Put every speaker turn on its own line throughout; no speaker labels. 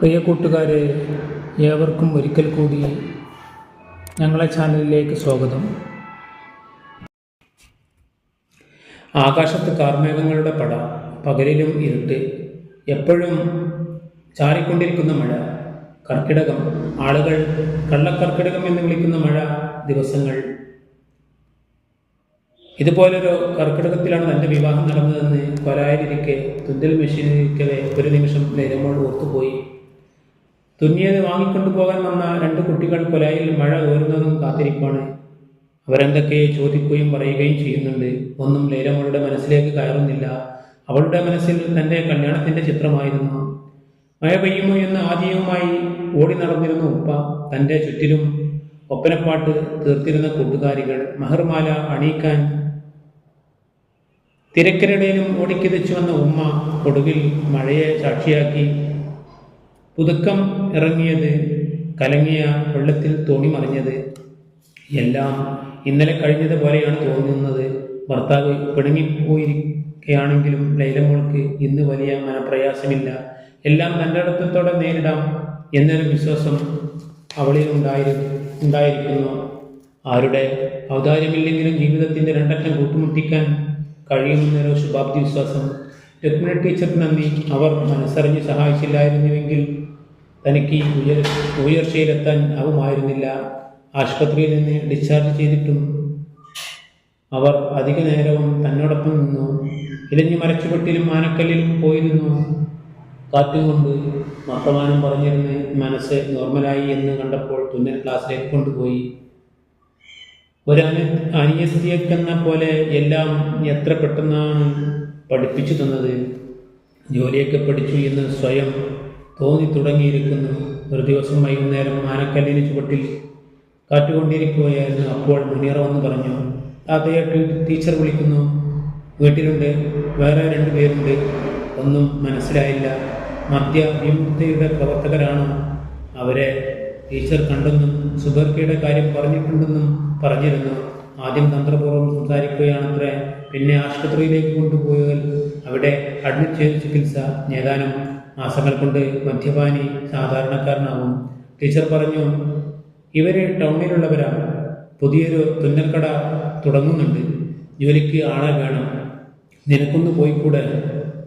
പ്രിയ കൂട്ടുകാരെ ഏവർക്കും ഒരിക്കൽ കൂടി ഞങ്ങളെ ചാനലിലേക്ക് സ്വാഗതം. ആകാശത്ത് കാർമേഘങ്ങളുടെ പട പകലിലും ഇരുട്ട് എപ്പോഴും ചാറിക്കൊണ്ടിരിക്കുന്ന മഴ കർക്കിടകം ആളുകൾ കള്ളക്കർക്കിടകം എന്ന് വിളിക്കുന്ന മഴ ദിവസങ്ങൾ. ഇതുപോലൊരു കർക്കിടകത്തിലാണ് തന്റെ വിവാഹം നടന്നതെന്ന് കൊലായിലിരിക്കെ തുന്തൽ മെഷീനിരിക്കവേ ഒരു നിമിഷം നേരമോട് ഓർത്തുപോയി. തുന്നിയത് വാങ്ങിക്കൊണ്ടു പോകാൻ വന്ന രണ്ട് കുട്ടികൾ കൊലായിൽ മഴ ഓരുന്നതും കാത്തിരിപ്പാണ്. അവരെന്തൊക്കെയോ ചോദിക്കുകയും പറയുകയും ചെയ്യുന്നുണ്ട്. ഒന്നും ലൈലമ്മളുടെ മനസ്സിലേക്ക് കയറുന്നില്ല. അവളുടെ മനസ്സിൽ തന്റെ കല്യാണത്തിന്റെ ചിത്രമായിരുന്നു. മഴ പെയ്യുമോ എന്ന് ആദ്യവുമായി ഓടി നടന്നിരുന്ന ഉപ്പ തന്റെ ചുറ്റിലും ഒപ്പനപ്പാട്ട് തീർത്തിരുന്ന കൂട്ടുകാരികൾ മഹർമാല അണിയിക്കാൻ തിരക്കിനിടയിലും ഓടിക്കിതച്ചു വന്ന ഉമ്മ ഒടുവിൽ മഴയെ സാക്ഷിയാക്കി പുതുക്കം ഇറങ്ങിയത് കലങ്ങിയ വെള്ളത്തിൽ തോണി മറിഞ്ഞത്. എല്ലാം ഇന്നലെ കഴിഞ്ഞത് പോലെയാണ് തോന്നുന്നത്. ഭർത്താവ് പിണങ്ങിപ്പോയിരിക്കുകയാണെങ്കിലും ലൈലമോൾക്ക് ഇന്ന് വലിയ മനപ്രയാസമില്ല. എല്ലാം തന്റെ അടുത്തത്തോടെ നേരിടാം എന്നൊരു വിശ്വാസം അവളിൽ ഉണ്ടായിരു ഉണ്ടായിരിക്കുന്നു. ആരുടെ ഔദാര്യമില്ലെങ്കിലും ജീവിതത്തിന്റെ രണ്ടറ്റം കൂട്ടുമുട്ടിക്കാൻ കഴിയുമെന്നൊരു ശുഭാപ്തി വിശ്വാസം. രുക്മിണി ടീച്ചർക്ക് നന്ദി. അവർ മനസ്സറിഞ്ഞ് സഹായിച്ചില്ലായിരുന്നുവെങ്കിൽ തനിക്ക് ഉയർ ഉയർച്ചയിലെത്താൻ ആവുമായിരുന്നില്ല. ആശുപത്രിയിൽ നിന്ന് ഡിസ്ചാർജ് ചെയ്തിട്ടും അവർ അധിക നേരവും തന്നോടൊപ്പം നിന്നു. ഇലഞ്ഞു മരച്ചുപെട്ടിലും മാനക്കല്ലിലും പോയിരുന്നു കാറ്റുകൊണ്ട് വർത്തമാനം പറഞ്ഞിരുന്ന് മനസ്സ് നോർമലായി എന്ന് കണ്ടപ്പോൾ തുന്നൽ ക്ലാസ്സിലേക്ക് കൊണ്ടുപോയി. ഒരു അനിയസ്ഥിയെക്കെന്ന പോലെ എല്ലാം എത്ര പെട്ടെന്നാണ് പഠിപ്പിച്ചു തന്നത്? ജോലിയൊക്കെ പഠിച്ചു എന്ന് സ്വയം തോന്നി തുടങ്ങിയിരിക്കുന്നു. ഒരു ദിവസം വൈകുന്നേരം ആനക്കല്ലിന് ചുവട്ടിൽ കാറ്റുകൊണ്ടിരിക്കുകയായിരുന്നു. അപ്പോൾ മുനീറ വന്ന് പറഞ്ഞു താത്തയെ ടീച്ചർ വിളിക്കുന്നു. വീട്ടിലുണ്ട്. വേറെ രണ്ട് പേരുണ്ട്. ഒന്നും മനസ്സിലായില്ല. മദ്യ വിമുക്തിയുടെ പ്രവർത്തകരാണ്. അവരെ ടീച്ചർ കണ്ടെന്നും സുബർക്കയുടെ കാര്യം പറഞ്ഞിട്ടുണ്ടെന്നും പറഞ്ഞിരുന്നു. ആദ്യം തന്ത്രപൂർവം സംസാരിക്കുകയാണത്രേ. പിന്നെ ആശുപത്രിയിലേക്ക് കൊണ്ടുപോയാൽ അവിടെ അഡ്മിറ്റ് ചെയ്ത് ചികിത്സ ഏതാനും മാസങ്ങൾ കൊണ്ട് മദ്യപാനി സാധാരണക്കാരനാവും. ടീച്ചർ പറഞ്ഞു ഇവർ ടൗണിലുള്ളവരാണ്. പുതിയൊരു തുന്നൽക്കട തുടങ്ങുന്നുണ്ട്. ജോലിക്ക് ആളെ വേണം. നിനക്കൊന്ന് പോയിക്കൂടെ?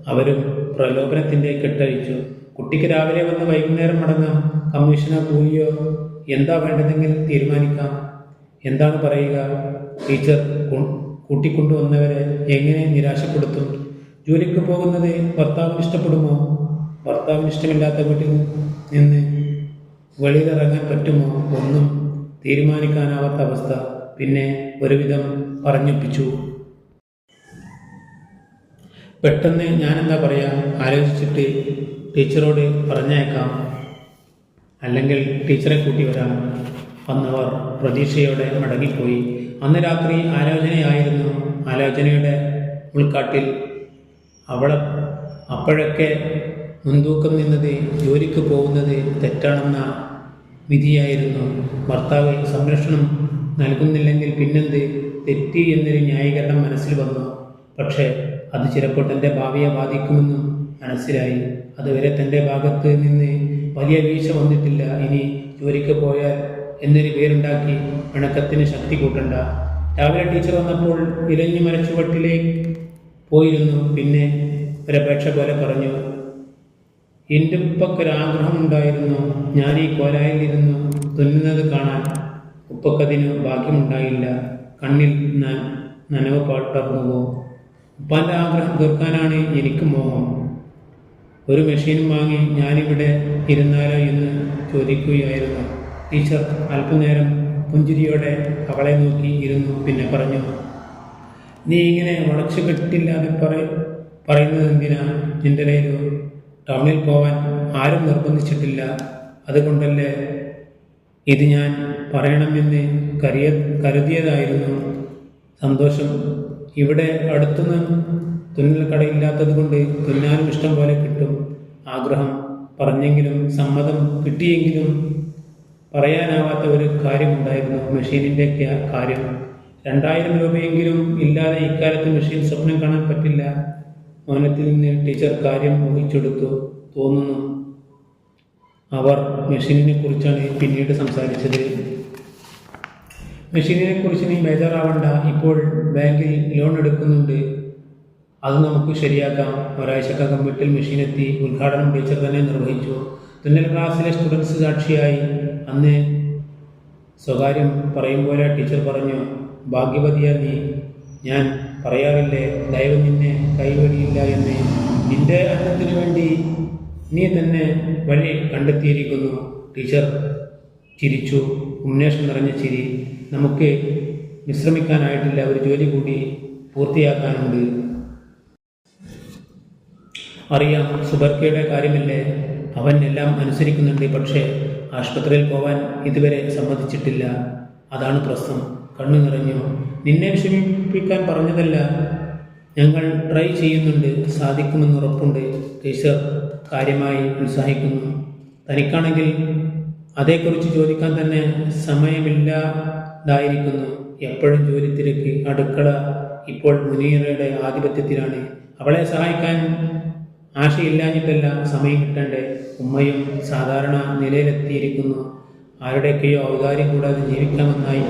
അവരും പ്രലോഭനത്തിന്റെ കെട്ടഴിച്ചു. കുട്ടിക്ക് രാവിലെ വന്ന് വൈകുന്നേരം മടങ്ങാം. കമ്മീഷനോ കൂലിയോ എന്താ വേണ്ടതെങ്കിൽ തീരുമാനിക്കാം. എന്താണ് പറയുക? ടീച്ചർ കൂട്ടിക്കൊണ്ടുവന്നവരെ എങ്ങനെ നിരാശപ്പെടുത്തും? ജോലിക്ക് പോകുന്നത് ഭർത്താവ് ഇഷ്ടപ്പെടുമോ? ഭർത്താവിന് ഇഷ്ടമില്ലാത്ത വീട്ടിൽ നിന്ന് വെളിയിലിറങ്ങാൻ പറ്റുമോ ഒന്നും തീരുമാനിക്കാനാവാത്ത അവസ്ഥ പിന്നെ ഒരുവിധം പറഞ്ഞൊപ്പിച്ചു. പെട്ടെന്ന് ഞാനെന്താ പറയാ? ആലോചിച്ചിട്ട് ടീച്ചറോട് പറഞ്ഞേക്കാം. അല്ലെങ്കിൽ ടീച്ചറെ കൂട്ടി വരാം വന്നവർ പ്രതീക്ഷയോടെ മടങ്ങിപ്പോയി. അന്ന് രാത്രി ആലോചനയായിരുന്നു. ആലോചനയുടെ ഉൾക്കാട്ടിൽ അവളെ അപ്പോഴൊക്കെ മുൻതൂക്കം നിന്നത് ജോലിക്ക് പോകുന്നത് തെറ്റാണെന്ന വിധിയായിരുന്നു. ഭർത്താവ് സംരക്ഷണം നൽകുന്നില്ലെങ്കിൽ പിന്നെന്ത്? തെറ്റി എന്നൊരു ന്യായീകരണം മനസ്സിൽ വന്നു. പക്ഷേ അത് ചിലപ്പോൾ തന്റെ ഭാവിയെ ബാധിക്കുമെന്നും മനസ്സിലായി. അതുവരെ തന്റെ ഭാഗത്ത് നിന്ന് വലിയ വീഴ്ച വന്നിട്ടില്ല. ഇനി ജോലിക്ക് പോയാൽ എന്നൊരു പേരുണ്ടാക്കി പിണക്കത്തിന് ശക്തി കൂട്ടണ്ട. രാവിലെ ടീച്ചർ വന്നപ്പോൾ ഇലഞ്ഞു മരച്ചുവട്ടിലേക്ക് പോയിരുന്നു. പിന്നെ ഒരപേക്ഷ പോലെ പറഞ്ഞു എന്റെ ഉപ്പക്കൊരാഗ്രഹമുണ്ടായിരുന്നു ഞാൻ ഈ കോലായിലിരുന്നു തുന്നുന്നത് കാണാൻ. ഉപ്പക്കതിന് ഭാഗ്യമുണ്ടായില്ല. കണ്ണിൽ ഞാൻ നനവ് പാട്ടർന്നുവോ ഉപ്പാന്റെ ആഗ്രഹം തീർക്കാനാണ് എനിക്ക് മോഹം. ഒരു മെഷീൻ വാങ്ങി ഞാനിവിടെ ഇരുന്നാലോ എന്ന് ചോദിക്കുകയായിരുന്നു. ടീച്ചർ അല്പനേരം പുഞ്ചിരിയോടെ അവളെ നോക്കി ഇരുന്നു. പിന്നെ പറഞ്ഞു നീ ഇങ്ങനെ വളച്ചു കെട്ടില്ലാതെ പറ പറയുന്നത് എന്തിനാ? നിന്റെ കയ്യിലോ ടൗണിൽ പോവാൻ ആരും നിർബന്ധിച്ചിട്ടില്ല. അതുകൊണ്ടല്ലേ ഇത് ഞാൻ പറയണമെന്ന് കരിയ കരുതിയതായിരുന്നു. സന്തോഷം. ഇവിടെ അടുത്തുനിന്ന് തുന്നൽ കടയില്ലാത്തത് കൊണ്ട് തുന്നാനും ഇഷ്ടം പോലെ കിട്ടും. ആഗ്രഹം. പറഞ്ഞെങ്കിലും സമ്മതം കിട്ടിയെങ്കിലും പറയാനാവാത്ത ഒരു കാര്യമുണ്ടായിരുന്നു മെഷീനിന്റെ കാര്യം. രണ്ടായിരം രൂപയെങ്കിലും ഇല്ലാതെ ഇക്കാലത്ത് മെഷീൻ സ്വപ്നം കാണാൻ പറ്റില്ല. മൗനത്തിൽ നിന്ന് ടീച്ചർ കാര്യം ഊഹിച്ചെടുത്തു തോന്നുന്നു. അവർ മെഷീനിനെ കുറിച്ചാണ് പിന്നീട് സംസാരിച്ചത്. മെഷീനിനെ കുറിച്ച് നീ ബേജാറാവണ്ട. ഇപ്പോൾ ബാങ്കിൽ ലോൺ എടുക്കുന്നുണ്ട്. അത് നമുക്ക് ശരിയാക്കാം. ഒരാഴ്ചക്കകം വീട്ടിൽ മെഷീൻ എത്തി ഉദ്ഘാടനം ടീച്ചർ തന്നെ നിർവഹിച്ചു. തുന്നൽ ക്ലാസ്സിലെ സ്റ്റുഡൻസ് സാക്ഷിയായി. അന്ന് സ്വകാര്യം പറയും പോലെ ടീച്ചർ പറഞ്ഞു ഭാഗ്യവതിയ നീ. ഞാൻ പറയാറില്ലേ ദൈവം നിന്നെ കൈവടിയില്ല എന്ന്. നിന്റെ അന്നത്തിന് വേണ്ടി നീ തന്നെ വഴി കണ്ടെത്തിയിരിക്കുന്നു. ടീച്ചർ ചിരിച്ചു. ഉന്മേഷം നിറഞ്ഞ ചിരി. നമുക്ക് വിശ്രമിക്കാനായിട്ടില്ല. ഒരു ജോലി കൂടി പൂർത്തിയാക്കാനുണ്ട്. അറിയാം സുബർക്കയുടെ കാര്യമല്ലേ? അവൻ എല്ലാം അനുസരിക്കുന്നുണ്ട്. പക്ഷേ ആശുപത്രിയിൽ പോവാൻ ഇതുവരെ സമ്മതിച്ചിട്ടില്ല. അതാണ് പ്രശ്നം. കണ്ണു നിറഞ്ഞു. നിന്നെ വിഷമിപ്പിക്കാൻ പറഞ്ഞതല്ല. ഞങ്ങൾ ട്രൈ ചെയ്യുന്നുണ്ട്. സാധിക്കുമെന്ന് ഉറപ്പുണ്ട്. ടീച്ചർ കാര്യമായി ഉത്സാഹിക്കുന്നു. തനിക്കാണെങ്കിൽ അതേക്കുറിച്ച് ചോദിക്കാൻ തന്നെ സമയമില്ലാതായിരിക്കുന്നു. എപ്പോഴും ജോലി തിരക്ക് അടുക്കള ഇപ്പോൾ മുനീറയുടെ ആധിപത്യത്തിലാണ്. അവളെ സഹായിക്കാൻ ആശയില്ലാഞ്ഞിട്ടല്ല സമയം കിട്ടേണ്ടേ. ഉമ്മയും സാധാരണ നിലയിലെത്തിയിരിക്കുന്നു. ആരുടെയൊക്കെയോ ഔദാര്യം കൂടാതെ ജീവിക്കാമെന്നായി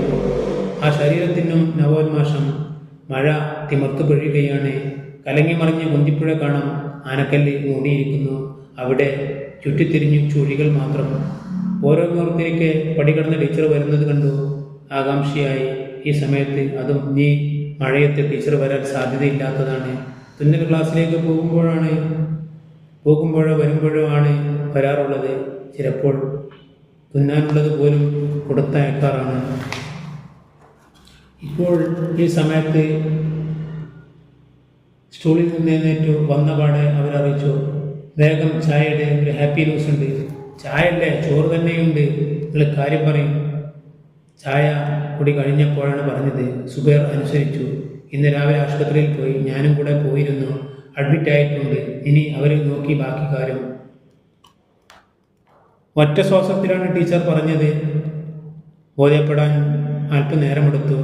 ആ ശരീരത്തിനും നവോന്മാഷം മഴ തിമർത്തു പൊഴിയുകയാണ് കലങ്ങി മറിഞ്ഞ കുന്തിപ്പുഴ കാണാം ആനക്കല്ല് മൂടിയിരിക്കുന്നു. അവിടെ ചുറ്റിത്തിരിഞ്ഞു ചുഴികൾ മാത്രം. ഓരോ ഓരോന്നോർത്തിരിക്കെ പടികടന്ന ടീച്ചർ വരുന്നത് കണ്ടു. ആകാംക്ഷയായി. ഈ സമയത്ത് അതും നീ മഴയത്ത് ടീച്ചർ വരാൻ സാധ്യതയില്ലാത്തതാണ്. തുന്നൽ ക്ലാസ്സിലേക്ക് പോകുമ്പോഴാണ് പോകുമ്പോഴോ വരുമ്പോഴോ ആണ് വരാറുള്ളത്. ചിലപ്പോൾ തുന്നാനുള്ളത് പോലും കൊടുത്തയക്കാറാണ് ഇപ്പോൾ ഈ സമയത്ത് സ്റ്റൂളിൽ നിന്ന് എഴുന്നേറ്റു വന്ന പാടെ അവരറിയിച്ചു വേഗം ചായയുടെ ഒരു ഹാപ്പി ന്യൂസ് ഉണ്ട്. ചായയുടെ ചോറ് തന്നെയുണ്ട്. നിങ്ങൾ കാര്യം പറയും ചായ കൂടി കഴിഞ്ഞപ്പോഴാണ് പറഞ്ഞത്. സുബേർ അനുസരിച്ചു ഇന്ന് രാവിലെ ആശുപത്രിയിൽ പോയി ഞാനും കൂടെ പോയിരുന്നു. അഡ്മിറ്റ് ആയിട്ടുണ്ട്. ഇനി അവർ നോക്കി ബാക്കി കാര്യം. ഒറ്റ ശ്വാസത്തിലാണ് ടീച്ചർ പറഞ്ഞത്. ബോധ്യപ്പെടാൻ അല്പനേരമെടുത്തു.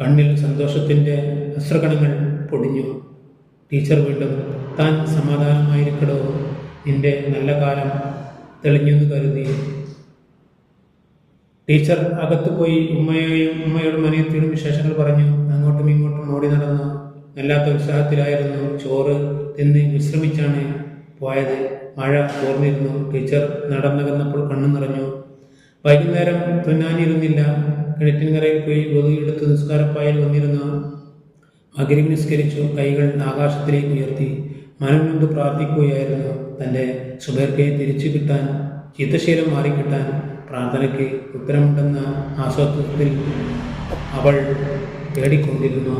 കണ്ണിൽ സന്തോഷത്തിന്റെ അശ്രകണങ്ങൾ പൊടിഞ്ഞു. ടീച്ചർ വീണ്ടും താൻ സമാധാനമായിരിക്കടോ? നിന്റെ നല്ല കാലം തെളിഞ്ഞെന്ന് കരുതി. ടീച്ചർ അകത്തു പോയി ഉമ്മയെയും ഉമ്മയോടും അനിയത്തിയോടും വിശേഷങ്ങൾ പറഞ്ഞു. അങ്ങോട്ടും ഇങ്ങോട്ടും ഓടി നടന്നു വല്ലാത്ത ഉത്സാഹത്തിലായിരുന്നു ചോറ് തിന്ന് വിശ്രമിച്ചാണ് പോയത്. മഴ തോർന്നിരുന്നു. ടീച്ചർ നടന്നകന്നപ്പോൾ കണ്ണു നിറഞ്ഞു. വൈകുന്നേരം തുന്നാനിരുന്നില്ല. കിണറ്റിൻകരയിൽ പോയി ഒതുകിയെടുത്ത് നിസ്കാരപ്പായൽ വന്നിരുന്ന അഗ്രി നിസ്കരിച്ചു കൈകൾ ആകാശത്തിലേക്ക് ഉയർത്തി മനം കൊണ്ട് പ്രാർത്ഥിക്കുകയായിരുന്നു തന്റെ സുബേർക്കയെ തിരിച്ചു കിട്ടാൻ ചിത്തശീലം മാറിക്കിട്ടാൻ പ്രാർത്ഥനയ്ക്ക് ഉത്തരമുണ്ടെന്ന ആസ്വാദത്തിൽ അവൾ തേടിക്കൊണ്ടിരുന്നു.